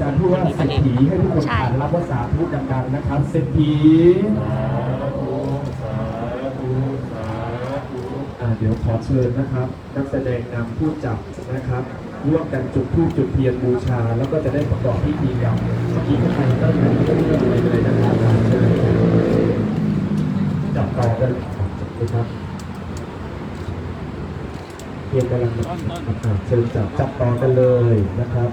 อาจารย์พูดว่าเศรษฐีให้ทุกคนใช่อ่านรับว่าสาธุดังๆนะครับเศรษฐีอ่าเดี๋ยวขอเชิญนะครับ นักแสดงนำผู้จับนะครับร่วมกันจุดธูปจุดเทียนบูชา แล้วก็จะได้ประกอบพิธีกรรมเมื่อกี้ข้างในก็ยังไม่ได้เรื่องอะไรเลยนะครับอ่าเชิญจับต่อกันนะครับเทียนกำลังอ่าเชิญจับจับต่อกันเลยนะครับ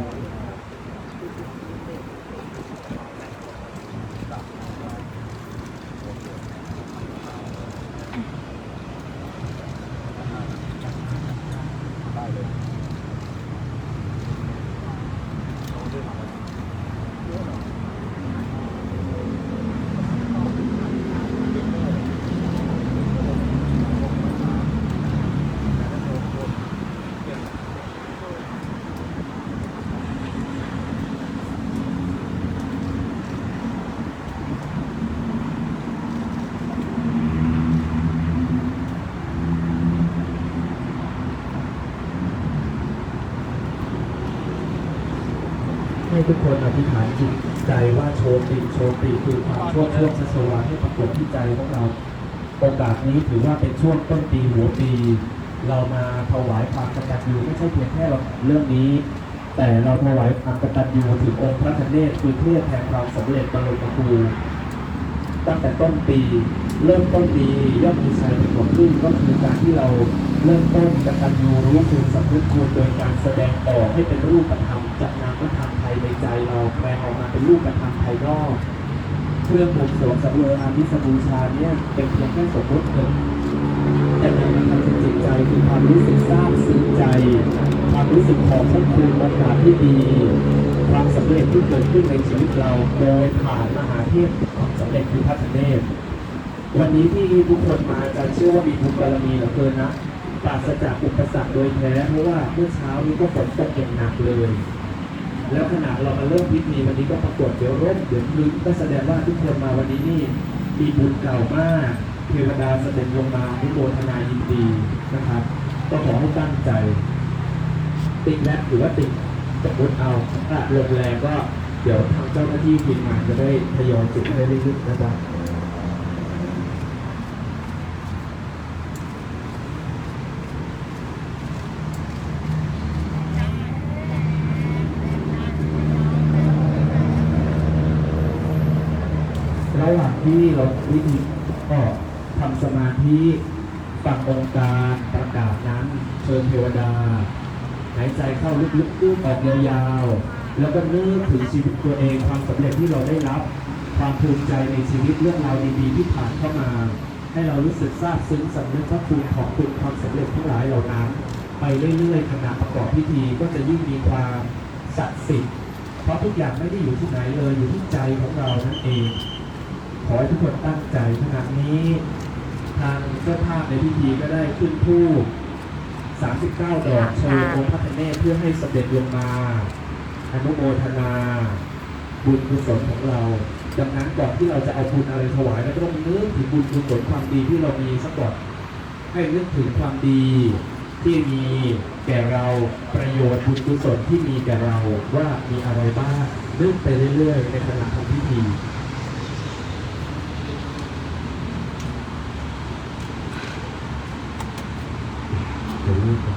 ทุกคนอธิษฐานจิตใจว่าโชติโชติคือความช่วงช่วงชัชวาให้ปรากฏที่ใจของเราโอกาสนี้ถือว่าเป็นช่วงต้นปีหัวปี เรามาถวายความกตัญญูไม่ใช่เพียงแค่เราเรื่องนี้ แต่เราถวายความกตัญญูถึงองค์พระธเนศคือเทพแห่งความสำเร็จบรรลุครูตั้งแต่ต้นปี เริ่มต้นปีย่อมมีชัยเป็นผลขึ้นก็คือการที่เราเริ่มต้นกตัญญูรู้คุณสำนึกคุณโดยการแสดงออกให้เป็นรูปธรรมจากนามธรรมภา ในใจเราแปลงออกมาเป็นรูปธรรมภายนอกเครื่องบวงสรวงสังเวยอามิสบูชาเนี่ยเป็นเพียงแค่สมมติเกิดแต่ในมันทำเป็นจิตใจคือความรู้สึกซาบซึ้งใจ ความรู้สึกขอบพระคุณโอกาสที่ดีความสำเร็จที่เกิดขึ้นในชีวิตเราโดยผ่านมหาเทพความสำเร็จคือพระธเนศวันนี้ที่ทุกคนมาจะเชื่อว่ามีบุญบารมีเหลือเกินนะปราศจากอุปสรรคโดยแท้เพราะว่าเมื่อเช้านี้ก็ฝนตกอย่างหนักเลย แล้วขณะเรามาเริ่มพิธีวันนี้ก็ปรากฏเดี๋ยวร่มเดี๋ยวลึกก็แสดงว่าทุกคนมาวันนี้นี่มีบุญเก่ามาก เทวดาเสด็จลงมาทุโมทนายินดีนะครับ ก็ขอให้ตั้งใจ ติดแล้วหรือว่าติดสมมติเอาถ้าลงแรงก็เดี๋ยวทางเจ้าหน้าที่ทีมงานจะได้ทยอยจุดให้เรื่อยๆนะครั ที่เราวิธีก็ทำสมาธิฟังองค์การประกาศนั้นเชิญเทวดา หายใจเข้าลึกๆพูดออกยาวๆ แล้วก็นึกถึงชีวิตตัวเองความสำเร็จที่เราได้รับ ความภูมิใจในชีวิตเรื่องราวดีๆ ที่ผ่านเข้ามา ให้เรารู้สึกซาบซึ้งสำนึกพระคุณของคุณความสำเร็จทั้งหลายเหล่านั้น ไปเรื่อยๆขณะประกอบพิธีก็จะยิ่งมีความศักดิ์สิทธิ์เพราะทุกอย่างไม่ได้อยู่ที่ไหนเลยอยู่ที่ใจของเรานั่นเอง ขอให้ทุกคนตั้งใจขณะนี้ทางเจ้าภาพในพิธีก็ได้ขึ้นทูป39 ดอกเชิญองค์พระเนศเพื่อให้สำเร็จลงมาอนุโมทนา บุญกุศลของเรา ดังนั้นก่อนที่เราจะเอาบุญอะไรถวายเราก็ต้องนึกถึงบุญกุศลความดีที่เรามีสักก่อนให้นึกถึงความดีที่มีแก่เราประโยชน์บุญกุศลที่มีแก่เราว่ามีอะไรบ้างนึกไปเรื่อยๆ ในขณะทำพิธี เ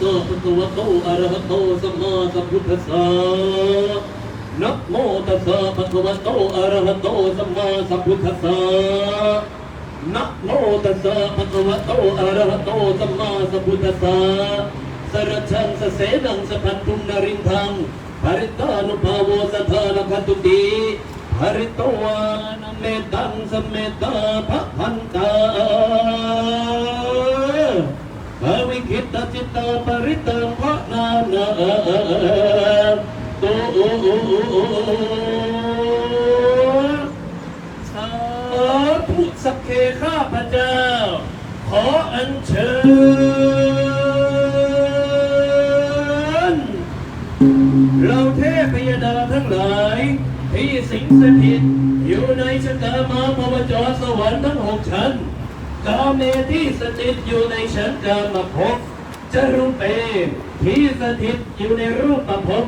สสะภะคะวะโตอะระหะโตสัมมาสัมพุทธัสสะนะโมตัสสะภะคะวะโตอะระหะโตสัมมาสัมพุทธัสสะนะโมตัสสะภะคะวะโตอะระหะโตสัมมาสัมพุทธัสสะสรชังสเสนังสพันธุนนรินทังปริตานุภาโวสัทธานคันตุติหริตวานเมตังสเมตาภพันต สักเคข้าพเจ้า ขออัญเชิญเราเทพยดาทั้งหลาย ที่สิงสถิตอยู่ในชะตามาพวจรสวรรค์ทั้งหกชั้นกาเมที่สถิตอยู่ในชั้นกามภพจรุเปที่สถิตอยู่ในรูปภพ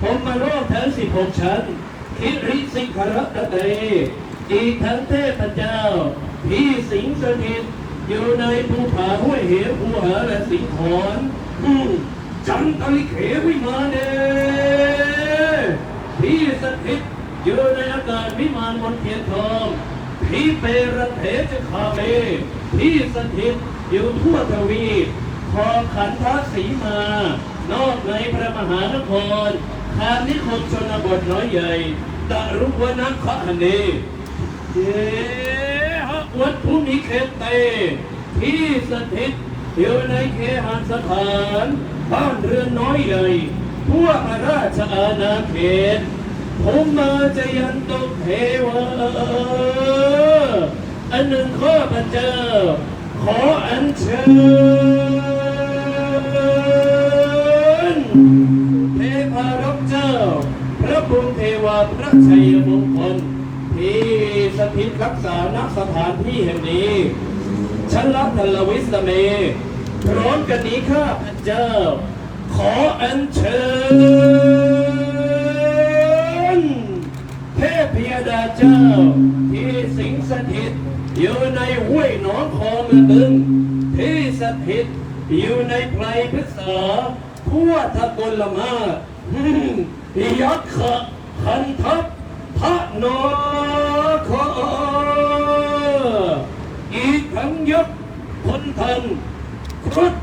พรหมโลกทั้งสิบหกชั้นคิริสิขรตเต อีกทั้งเทพเจ้า ที่สิงสถิตอยู่ในภูผาห้วยเหวภูหาและสิงหอนจันตลิเขวิมานเนที่สถิตอยู่ในอากาศวิมานบนเทียนทองที่เปรันเถจคาเมที่สถิตอยู่ทั่วทวีปขอขันธสีมา นอกในพระมหานครคานิคมชนบทน้อยใหญ่ตะรุวนาคะเน เยหะวัดภูมิเขตเต ที่สถิตอยู่ในเคหสถานบ้านเรือนน้อยใหญ่ทั่วราชอาณาเขตผมมาจะยันตุเทวาอันหนึ่งข้อพระเจ้าขออัญเชิญเทพารักเจ้า พระภูมิเทวาพระชัยมงคล ที่สถิตรักษาณสถานที่แห่งนี้ฉันรัตลวิสเมพร้อมกันนี้ข้าพเจ้า ขออัญเชิญเทพยดาเจ้า ที่สิงสถิต อยู่ในห้วยหนองคองตึง ที่สถิต อยู่ในไพรพฤกษาทั่วทกลมาอยักษ์ขันทัพ พระนคออีกทั้งยศพลทันครุฑ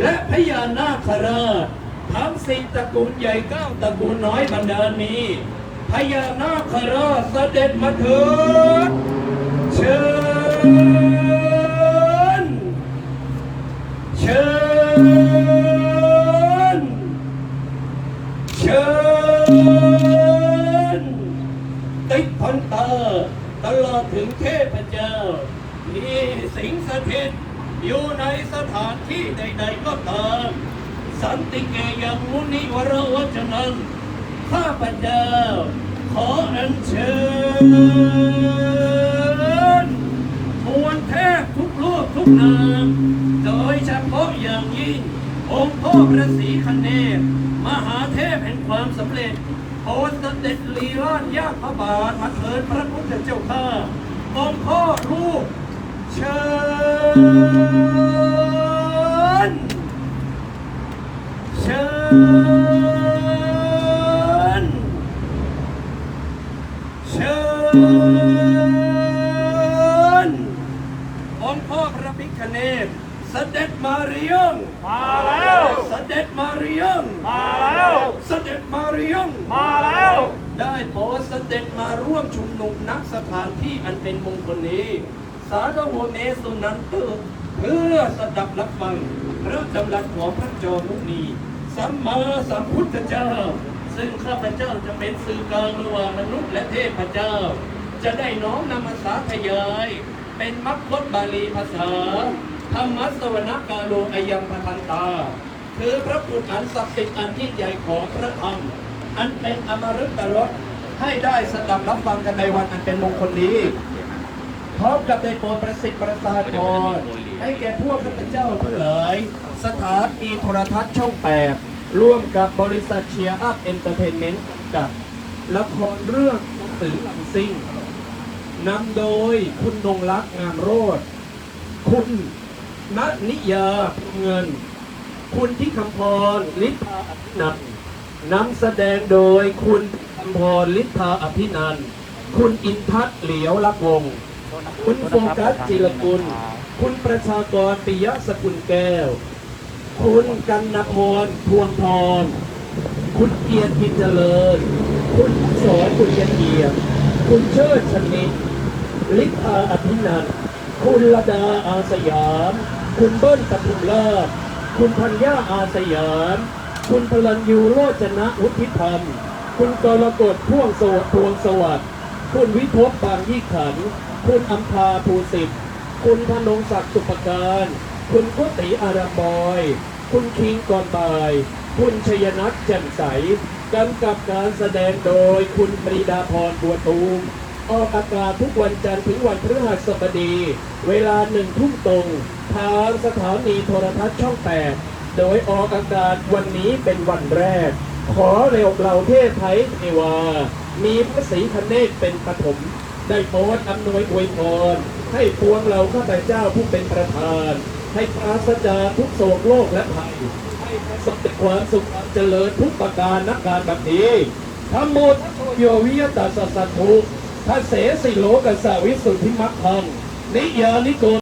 และพญานาคราชทั้งสี่ตระกูลใหญ่เก้าตระกูลน้อยบรรดาลนี้พญานาคราชเสด็จมาเถิดเชิญ ลอดถึงเทพเจ้าที่สิงสถิตอยู่ในสถานที่ใดๆก็ตามสันติเกยังมุนิวรวจนังข้าพเจ้าขออัญเชิญมวลเทพทุกรูปทุกนามโดยเฉพาะอย่างยิ่งองค์พ่อพระศรีคันเนศมหาเทพแห่งความสำเร็จ โปรดเด็จลีลาดยากพระบาทมาเถิดพระพุทธเจ้าข้าองค์พ่อรูปเชิญ เชิญ เชิญ องค์พ่อพระพิฆเนศ เสด็จมาเรียงมาแล้วเสด็จมาเรียงมาแล้วเสด็จมาเรียงมาแล้ว ได้โปรดเสด็จมาร่วมชุมนุมนักสถานที่อันเป็นมงคลนี้ สาธโวเมสุนันตุเพื่อสดับรับฟังพระดำรัสของพระจอมุนีสัมมาสัมพุทธเจ้า ซึ่งข้าพเจ้าจะเป็นสื่อกลางระหว่างมนุษย์และเทพเจ้า จะได้น้อมนำมาสาธยาย เป็นมัคคตบาลีภาษา ธรรมสวนกาโลอายังพทันตา คือพระคุณอันศักดิ์สิทธิ์อันยิ่งใหญ่ของพระธรรมอันเป็นอมฤตรสให้ได้สดับรับฟังกันในวันอันเป็นมงคลนี้พร้อมกับได้โปรดประสิทธิ์ประสาทรให้แก่พวกข้าพเจ้าทั้งหลายสถานีโทรทัศน์ช่องแปดร่วมกับบริษัทเชียร์อัพเอนเตอร์เทนเมนต์กับละครเรื่องสื่อลำซิ่งนำโดยคุณนงรักงามโรธคุณ ณนิยาเงิน คุณที่คำพรลิธาอภินันนำแสดงโดยคุณคำพรลิธาอภินันคุณอินทัศเหลียวลักวงศ์คุณโฟกัสจิรกุล คุณประชากรปิยะสกุลแก้ว คุณกันนพรพวงทองคุณเกียรติเจริญ คุณสอนคุณเกียรติคุณเชิดชนิดลิธาอภินันคุณระดาอาสยาม คุณเบิ้ลปทุมราชคุณพัญญาอาสยาม คุณพลันยูโรจนะวุฒิธรรม คุณกรกฎพ่วงโสดพวงสวัสดิ์ คุณวิภพบางยี่ขัน คุณอัมพาภูสิทธิ์ คุณธนงศักดิ์สุปการ คุณกุติอารามบอย คุณคิงกรบาย คุณชยนัทแจ่มใสกำกับการแสดงโดยคุณปรีดาพรบัวตูมออกอากาศทุกวันจันทร์ถึงวันพฤหัสบดี เวลาหนึ่งทุ่มตรง ทางสถานีโทรทัศน์ช่อง 8 โดยออกอากาศวันนี้เป็นวันแรก ขอเร็วเหล่าเทพไทยเทวา มีพระศรีคเนศเป็นปฐมได้โปรดอำนวยอวยพร ให้พวงเราข้าพเจ้าผู้เป็นประธาน ให้ปราศจากทุกโศกโลกและภัย ให้ประสบแต่ความสุขเจริญทุกประการนักการแบบนี้ทั้งหมดโยวิยตาสสสทุทัสเสสิโลกัสสาวิสุทธิมัคคังนิยานิโก